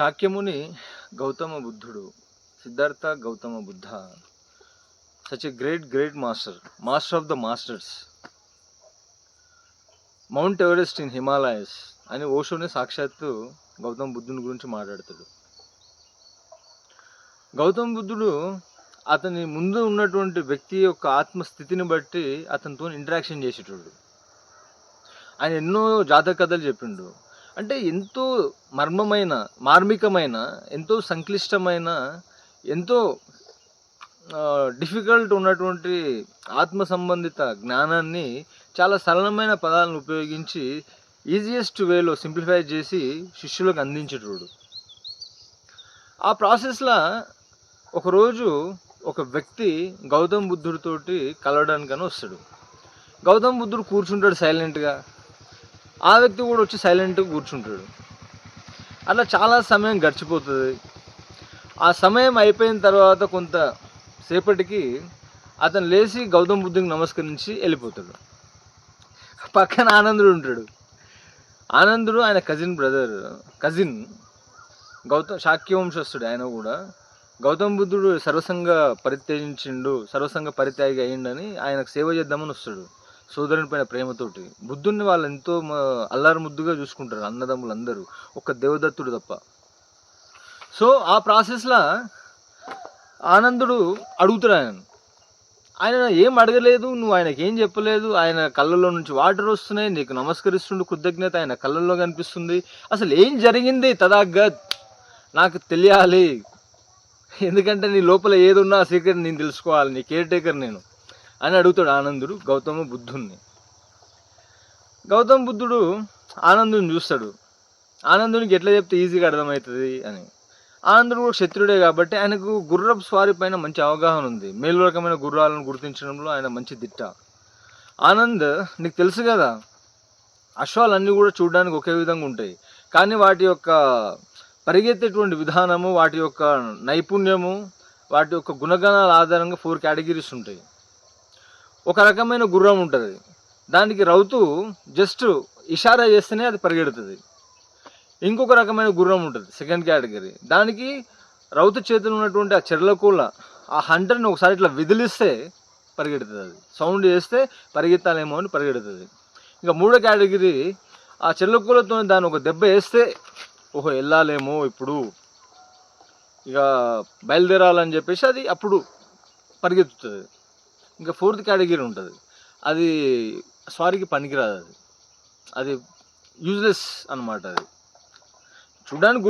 శాక్యముని గౌతమ బుద్ధుడు Siddhartha Gautama Buddha such a great great master master of the masters mount Everest in Himalayas అని ఓషోని సాక్షాత్తు గౌతమ బుద్ధుని గురించి మాట్లాడతాడు. గౌతమ బుద్ధుడు అతని ముందు ఉన్నటువంటి వ్యక్తి యొక్క ఆత్మస్థితిని బట్టి అతనితో ఇంటరాక్షన్ చేసేటోడు. ఆయన ఎన్నో జాతక కథలు చెప్పిండు. అంటే ఎంతో మర్మమైన మార్మికమైన ఎంతో సంక్లిష్టమైన ఎంతో డిఫికల్ట్ ఉన్నటువంటి ఆత్మ సంబంధిత జ్ఞానాన్ని చాలా సరళమైన పదాలను ఉపయోగించి ఈజియెస్ట్ వేలో సింప్లిఫై చేసి శిష్యులకు అందించేటోడు. ఆ ప్రాసెస్లో ఒకరోజు ఒక వ్యక్తి గౌతమ్ బుద్ధుడితోటి కలవడానికని వస్తాడు. గౌతమ్ బుద్ధుడు కూర్చుంటాడు సైలెంట్గా ఆ వ్యక్తి కూడా వచ్చి సైలెంట్గా కూర్చుంటాడు. అట్లా చాలా సమయం గడిచిపోతుంది. ఆ సమయం అయిపోయిన తర్వాత కొంత సేపటికి అతను లేచి గౌతమ్ బుద్ధునికి నమస్కరించి వెళ్ళిపోతాడు. పక్కన ఆనందుడు ఉంటాడు. ఆనందుడు ఆయన కజిన్ బ్రదర్ కజిన్ గౌతమ్ శాక్యవంశస్థుడు ఆయన కూడా. గౌతమ్ బుద్ధుడు సర్వసంగ పరిత్యజించిండు సర్వసంగ పరిత్యాగి అయ్యిండని ఆయనకు సేవ చేద్దామని వస్తాడు. సోదరుని పైన ప్రేమతోటి. బుద్ధుడిని వాళ్ళు ఎంతో మ- అల్లారు ముద్దుగా చూసుకుంటారు అన్నదమ్ములు అందరూ ఒక్క దేవదత్తుడు తప్ప. సో ఆ ప్రాసెస్లో ఆనందుడు అడుగుతాడు ఆయన. ఆయన ఏం అడగలేదు నువ్వు ఆయనకి ఏం చెప్పలేదు ఆయన కళ్ళల్లో నుంచి వాటర్ వస్తున్నాయి నీకు నమస్కరిస్తుండు కృతజ్ఞత ఆయన కళ్ళల్లో కనిపిస్తుంది. అసలు ఏం జరిగింది తదాగత్? నాకు తెలియాలి. ఎందుకంటే నీ లోపల ఏదున్నా ఆ సీక్రెట్ నేను తెలుసుకోవాలి నీ కేర్ టేకర్ నేను. అని అడుగుతాడు ఆనందుడు. గౌతమ బుద్ధుణ్ణి. గౌతమ బుద్ధుడు ఆనందుని చూస్తాడు. ఆనందునికి ఎట్లా చెప్తే ఈజీగా అర్థమవుతుంది అని. ఆనందుడు కూడా క్షత్రుడే కాబట్టి ఆయనకు గుర్రపు స్వారీ పైన మంచి అవగాహన ఉంది. మేలు రకమైన గుర్రాలను గుర్తించడంలో ఆయన మంచి దిట్ట. ఆనంద్ నీకు తెలుసు కదా అశ్వాలన్నీ కూడా చూడడానికి ఒకే విధంగా ఉంటాయి. కానీ వాటి యొక్క పరిగెత్తేటువంటి విధానము వాటి యొక్క నైపుణ్యము వాటి యొక్క గుణగణాల ఆధారంగా ఫోర్ కేటగిరీస్ ఉంటాయి. ఒక రకమైన గుర్రం ఉంటుంది. దానికి రౌతు జస్ట్ ఇషారా చేస్తేనే అది పరిగెడుతుంది. ఇంకొక రకమైన గుర్రం ఉంటుంది సెకండ్ కేటగిరీ దానికి రౌతు చేతులు ఉన్నటువంటి ఆ చెర్లకూల ఆ హంటర్ని ఒకసారి ఇట్లా విదిలిస్తే పరిగెడుతుంది అది. సౌండ్ చేస్తే పరిగెత్తాలేమో అని పరిగెడుతుంది. ఇంకా మూడో కేటగిరీ ఆ చెల్లకూలతో దాన్ని ఒక దెబ్బ వేస్తే ఓహో వెళ్ళాలేమో ఇప్పుడు. ఇక బయలుదేరాలని చెప్పేసి అది అప్పుడు పరిగెత్తుతుంది. ఇంకా ఫోర్త్ కేటగిరీ ఉంటుంది. అది స్వారీకి పనికిరాదు అది. అది యూజ్లెస్ అన్నమాట అది. చూడడానికి గుర్రం